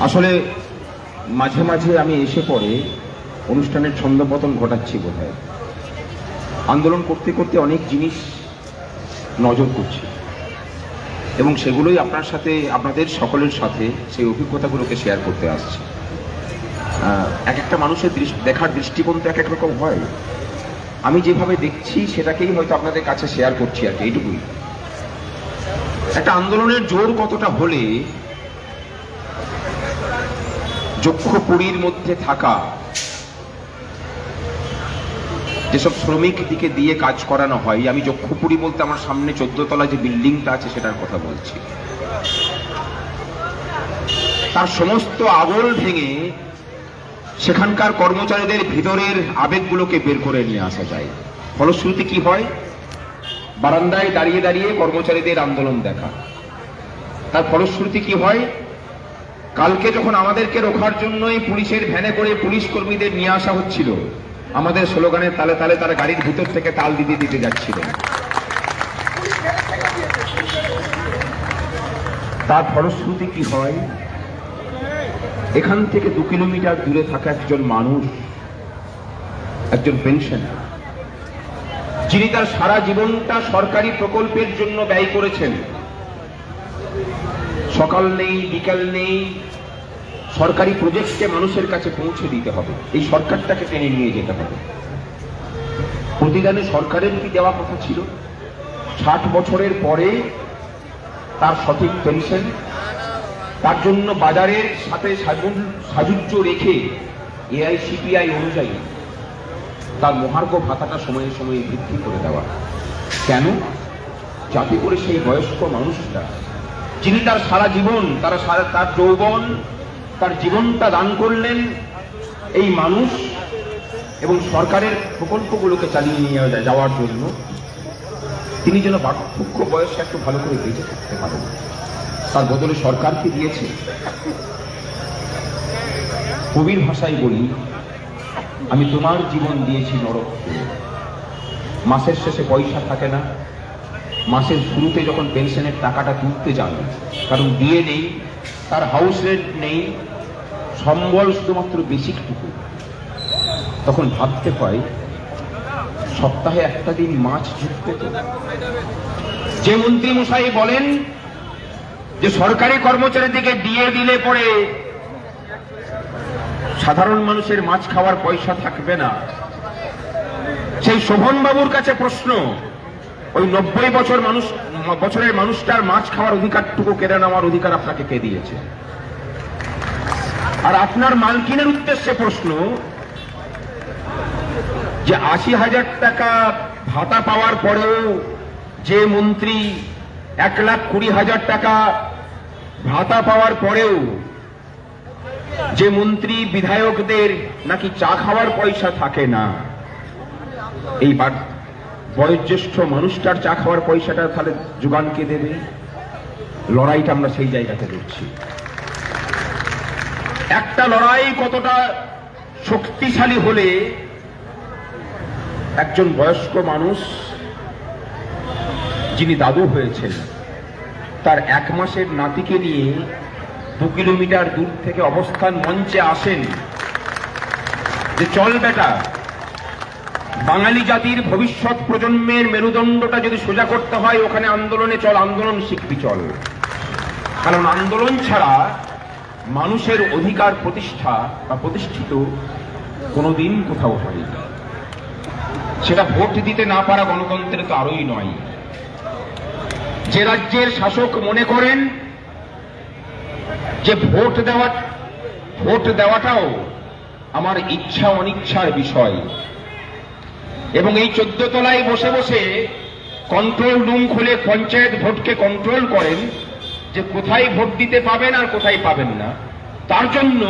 আসলে মাঝে মাঝে আমি এসে পড়ে অনুষ্ঠানের ছন্দপতন ঘটাচ্ছি বোধহয়। আন্দোলন করতে করতে অনেক জিনিস নজর করছি। এবং সেগুলোই আপনার সাথে, আপনাদের সকলের সাথে সেই অভিজ্ঞতাগুলোকে শেয়ার করতে আসছি। এক একটা মানুষের দেখার দৃষ্টিকোণ তো এক এক রকম হয়। আমি যেভাবে দেখছি সেটাকেই হয়তো আপনাদের কাছে শেয়ার করছি আর কি, এইটুকুই। একটা আন্দোলনের জোর কতটা হলে যক্ষপুরীর মধ্যে থাকা যেসব শ্রমিক দিকে দিয়ে কাজ করানো হয়, আমি যক্ষপুরী বলতে আমার সামনে চোদ্দ তলা যে বিল্ডিংটা আছে সেটার কথা বলছি। তার সমস্ত আগল ভেঙে সেখানকার কর্মচারীদের ভিতরের আবেগগুলোকে বের করে নিয়ে আসা যায়। ফলশ্রুতি কি হয়? বারান্দায় দাঁড়িয়ে দাঁড়িয়ে কর্মচারীদের আন্দোলন দেখা। তার ফলশ্রুতি কি হয়? কালকে যখন আমাদেরকে রোখার জন্যই পুলিশের ভ্যানে করে পুলিশ কর্মীদের নিয়ে আসা হচ্ছিল, আমাদের স্লোগানের তালে তালে তারা গাড়ির ভিতর থেকে তাল দিতে দিতে যাচ্ছিলেন তার ফলশ্রুতি কি হয়? এখান থেকে দু কিলোমিটার দূরে থাকা একজন মানুষ, একজন পেনশনার যিনি তার সারা জীবনটা সরকারি প্রকল্পের জন্য ব্যয় করেছেন। সকাল নেই, বিকাল নেই, সরকারি প্রজেক্টকে মানুষের কাছে পৌঁছে দিতে হবে। এই সরকারটাকে টেনে নিয়ে যেতে হবে। প্রতিদানে সরকারের কি দেওয়া কথা ছিল? ষাট বছরের পরে তার সঠিক পেনশন তার জন্য বাজারের সাথে সাজুজ্য রেখে এআইসিপিআই অনুযায়ী তার মহার্ঘ ভাতাটা সময়ে সময়ে বৃদ্ধি করে দেওয়া। কেন? যাতে করে সেই বয়স্ক মানুষটা, যিনি তার সারা জীবন, তার সারা, তার যৌবন, তার জীবনটা দান করলেন, এই মানুষ এবং সরকারের প্রকল্পগুলোকে চালিয়ে নিয়ে যাওয়ার জন্য, তিনি যেন বার্ধক্য বয়সে একটু ভালো করে বেঁচে থাকতে পারেন। তার বদলে সরকারকে দিয়েছে। কবির ভাষায় বলি আমি তোমার জীবন দিয়েছি নরক মাসের শেষে পয়সা থাকে না। মাসের শুরুতে যখন পেনশনের টাকাটা তুলতে যান, কারণ বিয়ে নেই, তার হাউস রেন্ট নেই, সম্বল শুধুমাত্র বেসিকটুকু তখন ভাবতে হয়, সপ্তাহে একটা দিন মাছ ঢুকতে তো? যে মন্ত্রী মশাই বলেন যে, সরকারি কর্মচারীদেরকে দিয়ে দিলে পরে সাধারণ মানুষের মাছ খাওয়ার পয়সা থাকবে না। সেই শোভন বাবুর কাছে প্রশ্ন, ওই নব্বই বছর মানুষ, বছরের মানুষটার মাছ খাওয়ার অধিকারটুকু কেড়ে নেওয়ার অধিকার আপনাকে কে দিয়েছে? আর আপনার মালকিনের উদ্দেশ্যে প্রশ্ন, যে আশি হাজার টাকা ভাতা পাওয়ার পরেও যে মন্ত্রী এক লাখ কুড়ি হাজার টাকা ভাতা পাওয়ার পরেও যে মন্ত্রী বিধায়কদের নাকি চা খাওয়ার পয়সা থাকে না? এইবার বয়োজ্যেষ্ঠ মানুষটার চা খাওয়ার পয়সাটা তাহলে যোগান কে দেবে। লড়াইটা আমরা সেই জায়গাতে করছি। একটা লড়াই কতটা শক্তিশালী হলে একজন বয়স্ক মানুষ, যিনি দাদু হয়েছেন, তার এক মাসের নাতিকে নিয়ে দু কিলোমিটার দূর থেকে অবস্থান মঞ্চে আসেন যে চল বেটা, বাঙালি জাতির ভবিষ্যৎ প্রজন্মের মেরুদণ্ডটা যদি সোজা করতে হয়, ওখানে আন্দোলনে চল, আন্দোলন শিখবি চল। কারণ আন্দোলন ছাড়া মানুষের অধিকার প্রতিষ্ঠা বা প্রতিষ্ঠিত কোনোদিন কোথাও হয়নি। সেটা ভোট দিতে না পারা গণতন্ত্রে তো আরোই নয়। যে রাজ্যের শাসক মনে করেন যে ভোট দেওয়া ভোট দেওয়াটাও আমার ইচ্ছা অনিচ্ছার বিষয়। এবং এই চোদ্দ তলায় বসে বসে কন্ট্রোল রুম খুলে পঞ্চায়েত ভোটকে কন্ট্রোল করেন যে কোথায় ভোট দিতে পাবেন আর কোথায় পাবেন না। তার জন্য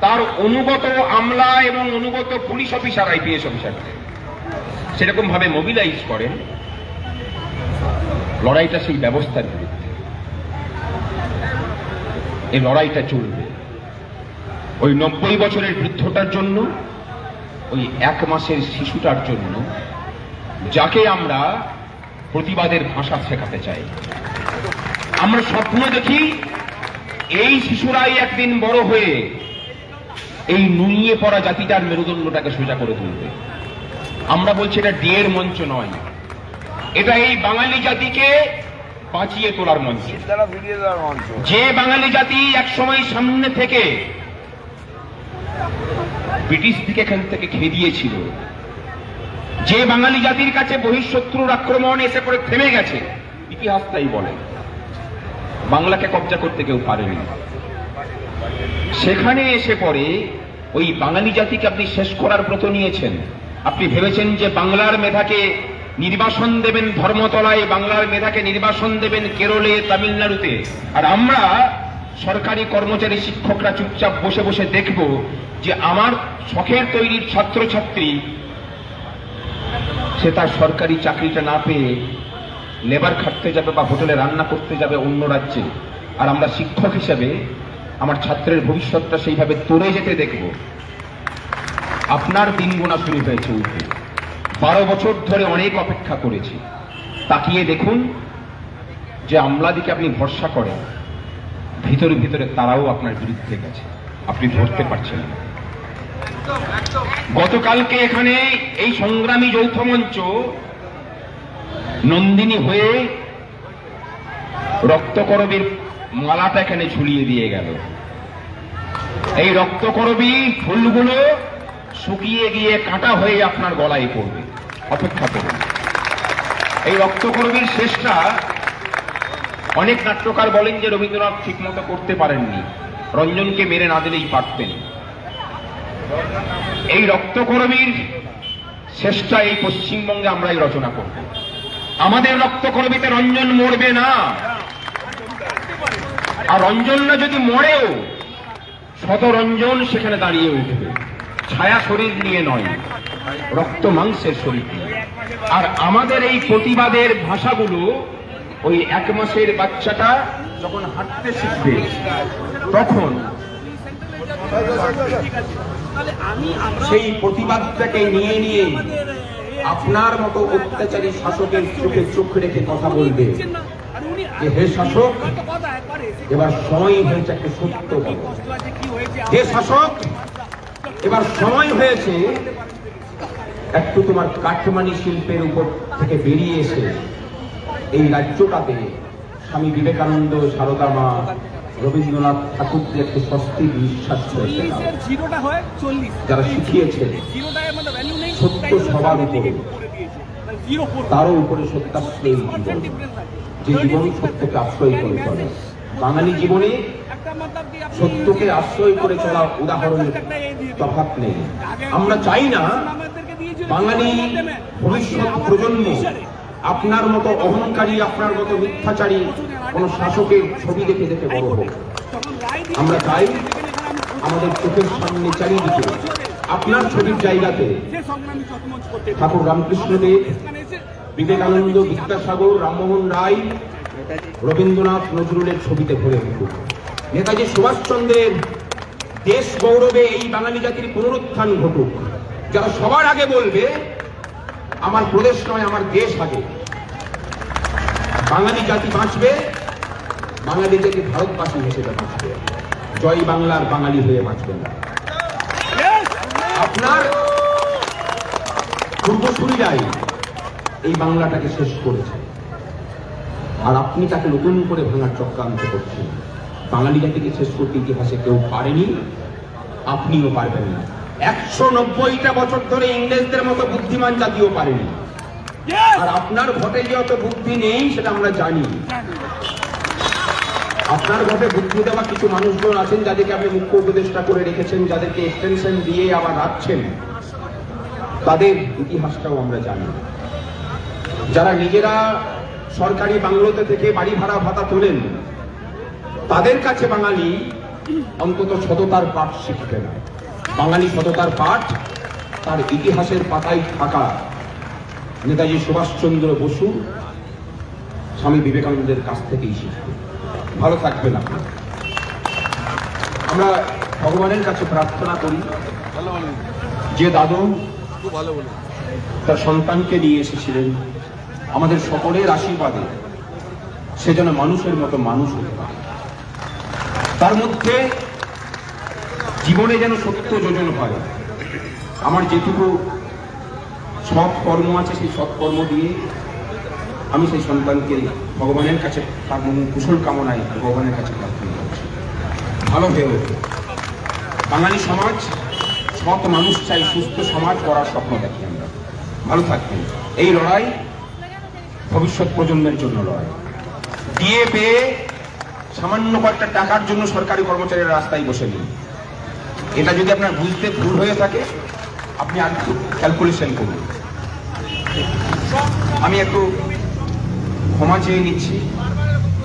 তার অনুগত আমলা এবং অনুগত পুলিশ অফিসার আইপিএস অফিসারকে সেরকম ভাবে মোবিলাইজ করেন। লড়াইটা সেই ব্যবস্থার এই লড়াইটা চলবে। ওই নব্বই বছরের বৃদ্ধটার জন্য, ওই এক মাসের শিশুটার জন্য, যাকে আমরা প্রতিবাদের ভাষা শেখাতে চাই। আমরা স্বপ্ন দেখি, এই শিশুরাই একদিন বড় হয়ে এই নুইয়ে পড়া জাতিটার মেরুদণ্ডটাকে সোজা করে তুলবে। আমরা বলছি এটা ডিয়ের মঞ্চ নয়। এটা এই বাঙালি জাতিকে বাঁচিয়ে তোলার মঞ্চ। যে বাঙালি জাতি একসময় সামনে থেকে ব্রিটিশ দিকে এখান থেকে খেদিয়েছিল যে বাঙালি জাতির কাছে বহিঃশত্রুর আক্রমণ এসে পড়ে থেমে গেছে ইতিহাস তাই বলে বাংলাকে কবজা করতে কেউ পারেনি। সেখানে এসে পড়ে ওই বাঙালি জাতিকে আপনি শেষ করার ব্রত নিয়েছেন। আপনি ভেবেছেন যে বাংলার মেধাকে নির্বাসন দেবেন ধর্মতলায় বাংলার মেধাকে নির্বাসন দেবেন কেরলে, তামিলনাড়ুতে। আর আমরা সরকারি কর্মচারী শিক্ষকরা চুপচাপ বসে বসে দেখব যে আমার শখের তৈরির ছাত্রছাত্রী, সে তার সরকারি চাকরিটা না পেয়ে লেবার খাটতে যাবে বা হোটেলে রান্না করতে যাবে অন্য রাজ্যে। আর আমরা শিক্ষক হিসেবে আমার ছাত্রের ভবিষ্যৎটা সেইভাবে তরে যেতে দেখব। আপনার দিন গোনা শুরু হয়েছে উঠে বারো বছর ধরে অনেক অপেক্ষা করেছি। তাকিয়ে দেখুন যে আমলাদিকে আপনি ভরসা করেন। ভিতরে ভিতরে তারাও আপনার বিরুদ্ধে গেছে। আপনি ধরতে পারছেন গতকালকে এখানে এই সংগ্রামী যৌথ মঞ্চ নন্দিনী হয়ে রক্তকরবীর মালাটা এখানে ঝুলিয়ে দিয়ে গেল। এই রক্তকরবী ফুলগুলো শুকিয়ে গিয়ে কাটা হয়ে আপনার গলায় পড়বে। অপেক্ষা করুন। এই রক্তকরবীর শেষটা অনেক নাট্যকার বলেন যে রবীন্দ্রনাথ ঠিকমতো করতে পারেননি। রঞ্জনকে মেরে না দিলেই পারতেন। এই রক্তকরবীর শেষটা এই পশ্চিমবঙ্গে আমরাই রচনা করব। আমাদের রক্তকরবীতে রঞ্জন মরবে না। আর রঞ্জন না যদি মরেও, শত রঞ্জন সেখানে দাঁড়িয়ে উঠবে। ছায়া শরীর নিয়ে নয়, রক্ত মাংসের শরীর নিয়ে। আর আমাদের এই প্রতিবাদের ভাষাগুলো ওই এক মাসের বাচ্চাটা যখন হাঁটতে শিখবে, তখন সেই প্রতিবাদটাকে নিয়ে নিয়ে আপনার মতো অত্যাচারী শাসকের চোখে চোখ রেখে কথা বলবে যে, হে শাসক, এবার সময় হয়েছে একটা সত্য হে শাসক এবার সময় হয়েছে একটু তোমার কাঠমানি শিল্পের উপর থেকে বেরিয়ে এসে এই রাজ্যটাতে স্বামী বিবেকানন্দ সারদা মা রবীন্দ্রনাথ ঠাকুরদের একটু স্বস্তির নিঃশ্বাস ছেড়ে দাও। চল্লিশের হয় চল্লিশ। যারা শিখিয়েছে জিরোটায় মানে ভ্যালু নেই সত্য সবার উপরে তারও উপরে সত্যাশ্রয়ী জীবন যে জীবন সত্যকে আশ্রয় করে চলে। বাঙালি জীবনে সত্যকে আশ্রয় করে চলা উদাহরণের তফাৎ নেই। আমরা চাই না বাঙালি ভবিষ্যৎ প্রজন্ম আপনার মতো অহংকারী, আপনার মতো মিথ্যাচারী কোন শাসকের ছবি দেখে দেখে বড় হোক। আমরা চাই আমাদের চোখের সামনে চারিদিকে, আপনার ছবির জায়গাতে ঠাকুর রামকৃষ্ণদেব, বিবেকানন্দ, বিদ্যাসাগর, রামমোহন রায় রবীন্দ্রনাথ নজরুলের ছবিতে ভরে উঠুক নেতাজি সুভাষচন্দ্রের দেশ গৌরবে এই বাঙালি জাতির পুনরুত্থান ঘটুক। যারা সবার আগে বলবে, আমার প্রদেশ নয়, আমার দেশ আগে। বাঙালি জাতি বাঁচবে, বাঙালি জাতি ভারতবাসী হিসেবে বাঁচবে। জয় বাংলার বাঙালি হয়ে বাঁচবে না। আপনার পূর্বসূরীরাই এই বাংলাটাকে শেষ করেছে। আর আপনি তাকে নতুন করে ভাঙার চক্রান্ত করছেন। বাঙালি জাতিকে শেষ করতে ইতিহাসে কেউ পারেনি আপনিও পারবেন না। একশো নব্বইটা বছর ধরে ইংরেজদের মতো বুদ্ধিমান জাতিও পারেনি। আর আপনার ভোটে যে অত বুদ্ধি নেই সেটা আমরা জানি। আপনার ভোটে বুদ্ধি দেওয়া কিছু মানুষজন আছেন যাদেরকে আপনি মুখ্য উপদেষ্টা করে রেখেছেন যাদেরকে এক্সটেনশন দিয়ে আবার রাখছেন। তাদের ইতিহাসটাও আমরা জানি। যারা নিজেরা সরকারি বাংলোতে থেকে বাড়ি ভাড়া ভাতা তোলেন। তাদের কাছে বাঙালি অন্তত সততার পাঠ শিখবে না। বাঙালি সততার পাঠ তার ইতিহাসের পাতায় থাকা। নেতাজি সুভাষচন্দ্র বসু স্বামী বিবেকানন্দের কাছ থেকেই শিখবে ভালো থাকবেন আপনি আমরা ভগবানের কাছে প্রার্থনা করি যে দাদু তার সন্তানকে নিয়ে এসেছিলেন। আমাদের সকলের আশীর্বাদে সে যেন মানুষের মতো মানুষ হতে পারে। তার মধ্যে জীবনে যেন সত্য যোজন হয়, আমার যেটুকু সৎ কর্ম আছে সেই সৎ কর্ম দিয়ে আমি সেই সন্তানকে ভগবানের কাছে তার কুশল কামনায় ভগবানের কাছে প্রার্থনা করছি। ভালো হয়ে বাঙালি সমাজ, সৎ মানুষ চাই, সুস্থ সমাজ করার স্বপ্ন দেখি আমরা। ভালো থাকবেন। এই লড়াই ভবিষ্যৎ প্রজন্মের জন্য লড়াই। দিয়ে পেয়ে সামান্য কয়েকটা টাকার জন্য সরকারি কর্মচারীরা রাস্তায় বসে নেই। এটা যদি আপনার বুঝতে ভুল হয়ে থাকে, আপনি আর ক্যালকুলেশন করুন। আমি একটু ক্ষমা চেয়ে নিচ্ছি।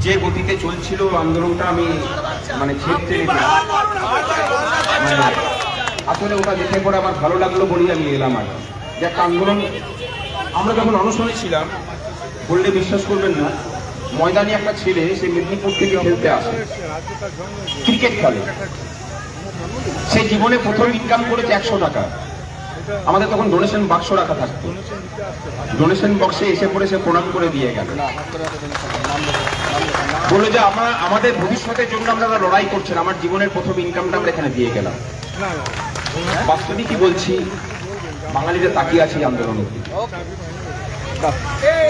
যে গতিতে চলছিল আন্দোলনটা আমি মানে ছেড়ে টেনে মানে আসলে ওটা দেখে পরে আমার ভালো লাগল বলেই আমি এলাম আর। যে একটা আন্দোলন, আমরা যখন অনশনে ছিলাম বললে বিশ্বাস করবেন না, ময়দানে একটা ছেলে, সে মেদিনীপুর থেকে খেলতে আসে। ক্রিকেট খেলে। সে জীবনে প্রথম ইনকাম করেছে একশো টাকা। আমাদের তখন ডোনেশন বাক্স রাখা থাকতো। ডোনেশন বক্সে এসে পড়ে সে প্রণাম করে দিয়ে গেল। বলল যে, আমরা, আমাদের ভবিষ্যতের জন্য আমরা লড়াই করছেন, আমার জীবনের প্রথম ইনকামটা আমরা এখানে দিয়ে গেলাম। বাস্তবিকই বলছি, বাঙালিরা তাকিয়ে আছি দিকে।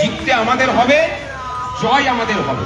জিততে আমাদের হবে জয় আমাদের হবে।